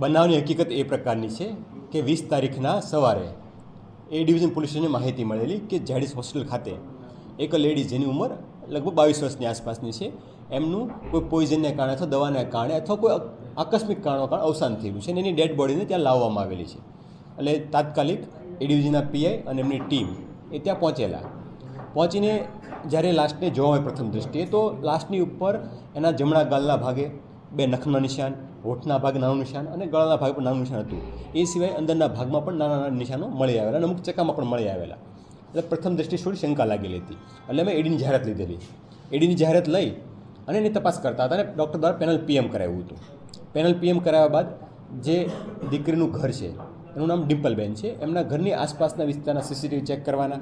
બનાવની હકીકત એ પ્રકારની છે કે વીસ તારીખના સવારે એ ડિવિઝન પોલીસ માહિતી મળેલી કે જેડીસ હોસ્પિટલ ખાતે એક લેડી જેની ઉંમર લગભગ બાવીસ વર્ષની આસપાસની છે, એમનું કોઈ પોઈઝનને કારણે અથવા દવાને કારણે અથવા કોઈ આકસ્મિક કારણો કારણે અવસાન થયેલું છે અને એની ડેડ બોડીને ત્યાં લાવવામાં આવેલી છે. એટલે તાત્કાલિક એ ડિવિઝનના પીઆઈ અને એમની ટીમ એ ત્યાં પહોંચેલા. પહોંચીને જ્યારે લાસ્ટને જોવા હોય પ્રથમ દૃષ્ટિએ તો લાસ્ટની ઉપર એના જમણા ગાલના ભાગે બે નખના નિશાન, હોઠના ભાગે નાનું નિશાન અને ગળાના ભાગ પણ નાનું નિશાન હતું. એ સિવાય અંદરના ભાગમાં પણ નાના નાના નિશાનો મળી આવેલા અને અમુક ચકામાં પણ મળી આવેલા. એટલે પ્રથમ દ્રષ્ટિ થોડી શંકા લાગેલી હતી એટલે મેં એડીની જાહેરાત લીધેલી. એડીની જાહેરાત લઈ અને એની તપાસ કરતા હતા અને ડૉક્ટર દ્વારા પેનલ પીએમ કરાવ્યું હતું. પેનલ પીએમ કરાવ્યા બાદ જે દીકરીનું ઘર છે, એનું નામ ડિમ્પલબેન છે. એમના ઘરની આસપાસના વિસ્તારના સીસીટીવી ચેક કરવાના,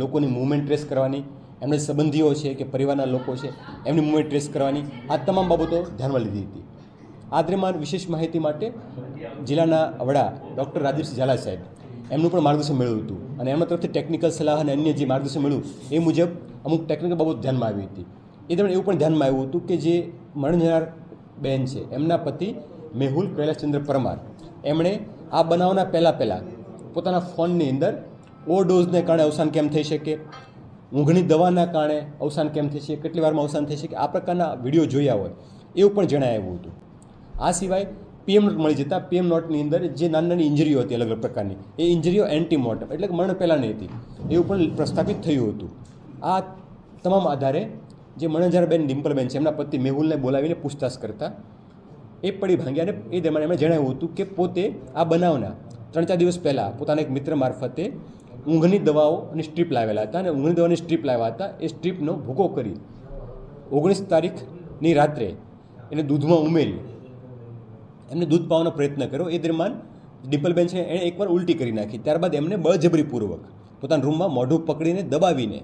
લોકોની મૂવમેન્ટ ટ્રેસ કરવાની એમના સંબંધીઓ છે કે પરિવારના લોકો છે, એમની મૂવમેન્ટ ટ્રેસ કરવાની આ તમામ બાબતો ધ્યાનમાં લીધી હતી. આ દરમિયાન વિશેષ માહિતી માટે જિલ્લાના વડા ડૉક્ટર રાજીવસિંહ ઝાલા સાહેબ એમનું પણ માર્ગદર્શન મળ્યું હતું અને એમના તરફથી ટેકનિકલ સલાહ અને અન્ય જે માર્ગદર્શન મળ્યું એ મુજબ અમુક ટેકનિકલ બાબત ધ્યાનમાં આવી હતી. એ દરમિયાન એવું પણ ધ્યાનમાં આવ્યું હતું કે જે મરણજનાર બહેન છે, એમના પતિ મેહુલ કૈલાસચંદ્ર પરમાર, એમણે આ બનાવના પહેલાં પહેલાં પોતાના ફોનની અંદર ઓવરડોઝને કારણે અવસાન કેમ થઈ શકે? ઊંઘની દવાના કારણે અવસાન કેમ થઈ શકે કેટલી વારમાં અવસાન થઈ કે આ પ્રકારના વીડિયો જોયા હોય એવું પણ જણાવ્યું હતું. આ સિવાય પીએમ નોટ મળી જતા પીએમ નોટની અંદર જે નાની નાની ઇન્જરીઓ હતી અલગ અલગ પ્રકારની, એ ઇન્જરીઓ એન્ટીમોર્ટમ એટલે કે મરણ પહેલાંની હતી, એવું પણ પ્રસ્થાપિત થયું હતું. આ તમામ આધારે જે મણજારબેન ડિમ્પલબેન છે, એમના પતિ મેહુલને બોલાવીને પૂછતાછ કરતા, એ પડી ભાંગ્યા અને એ દરમિયાન એમણે જણાવ્યું હતું કે પોતે આ બનાવના ત્રણ ચાર દિવસ પહેલાં પોતાના એક મિત્ર મારફતે ઊંઘની દવાઓ અને સ્ટ્રીપ લાવેલા હતા અને ઊંઘની દવાની સ્ટ્રીપ લાવ્યા હતા. એ સ્ટ્રીપનો ભૂકો કરી ઓગણીસ તારીખની રાત્રે એને દૂધમાં ઉમેરી. એમને દૂધ પાવાનો પ્રયત્ન કર્યો. એ દરમિયાન ડિમ્પલબેન છે એણે એકવાર ઉલટી કરી નાખી. ત્યારબાદ એમને બળજબરીપૂર્વક પોતાના રૂમમાં મોઢું પકડીને દબાવીને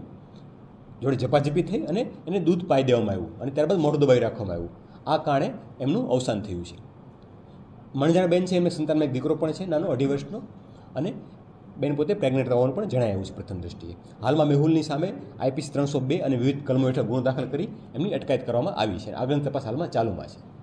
જોડે ઝપાઝપી થઈ અને એને દૂધ પાઈ દેવામાં આવ્યું અને ત્યારબાદ મોઢું દબાવી રાખવામાં આવ્યું. આ કારણે એમનું અવસાન થયું છે. મણજાણ બેન છે એમને સંતાનમાં એક દીકરો પણ છે, નાનો અઢી વર્ષનો. અને બેન પોતે પ્રેગ્નેન્ટ રહેવાનું પણ જણાયું છે પ્રથમ દ્રષ્ટિએ. હાલમાં મેહુલની સામે આઈપીસી ત્રણસો બે અને વિવિધ કલમો હેઠળ ગુનો દાખલ કરી એમની અટકાયત કરવામાં આવી છે. આગળની તપાસ હાલમાં ચાલુમાં છે.